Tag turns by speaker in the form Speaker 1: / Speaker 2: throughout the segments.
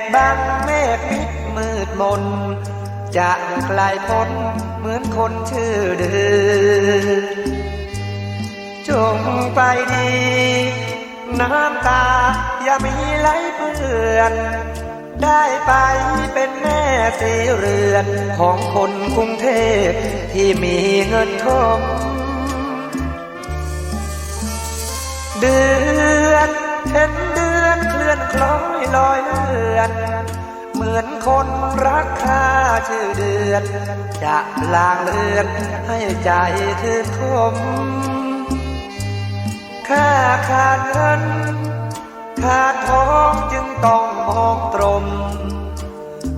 Speaker 1: แอบบังเมฆมิดมืดมน จะไกลพ้นเหมือนคนชื่อเดือจงไปดี น้ำตาอย่ามีไหลเปื่อน ได้ไปเป็นแม่สีเรือนของคนกรุงเทพที่มีเงินทองเดือนเห็น คลื่อนคล้อยลอยเลือน เหมือนคนรักค่าชื่อเดือน จะลางเลือนให้ใจคืนคมค่าขาดเงินขาดทองจึงต้องมองตรง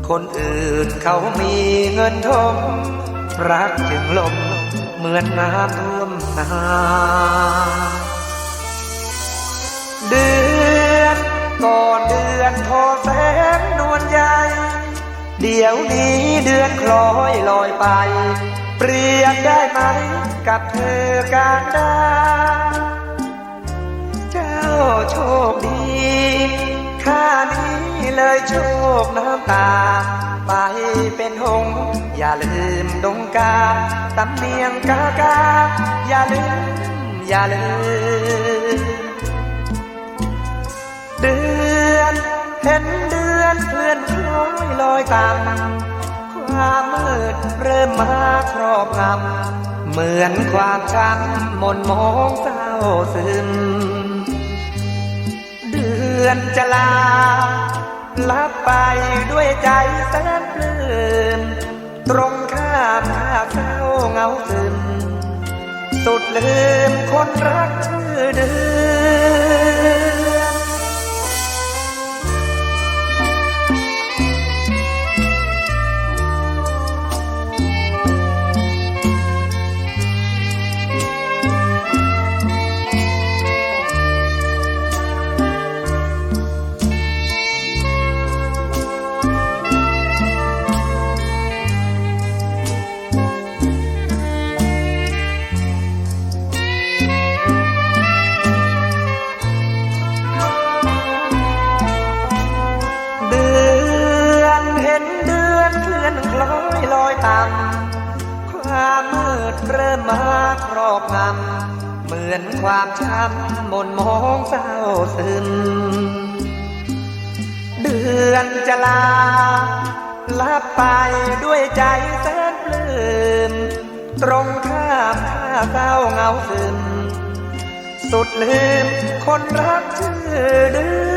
Speaker 1: คนอื่นเขามีเงินทองรักจึงลมเหมือนน้ำท่วมนาเดือ เดี๋ยวนี้เดือนคล้อยลอยไป เปรียบได้ไหมกับเธอการดาเจ้าโชคดีข้านี้เลยโชคน้ำตา ไปเป็นหงส์อย่าลืมดงกาตำเนียงกากา อย่าลืม อย่าลืมเดือ อยตามความมืดเริ่มมาครอบงำเหมือนความช้ำหม่นมองเศร้าซึม เดือนจะลาลับไปด้วยใจแสนปลื้มตรงข้ามข้าเศร้าเหงาซึม สุดลืมคนรักชื่อเดือน อบงำเหมือนความช้ำมนมองเศร้าซึม เดือนจะลาลับไปด้วยใจแสนปลื้มตรงข้ามข้าเศร้าเหงาซึม สุดลืมคนรักชื่อเดือ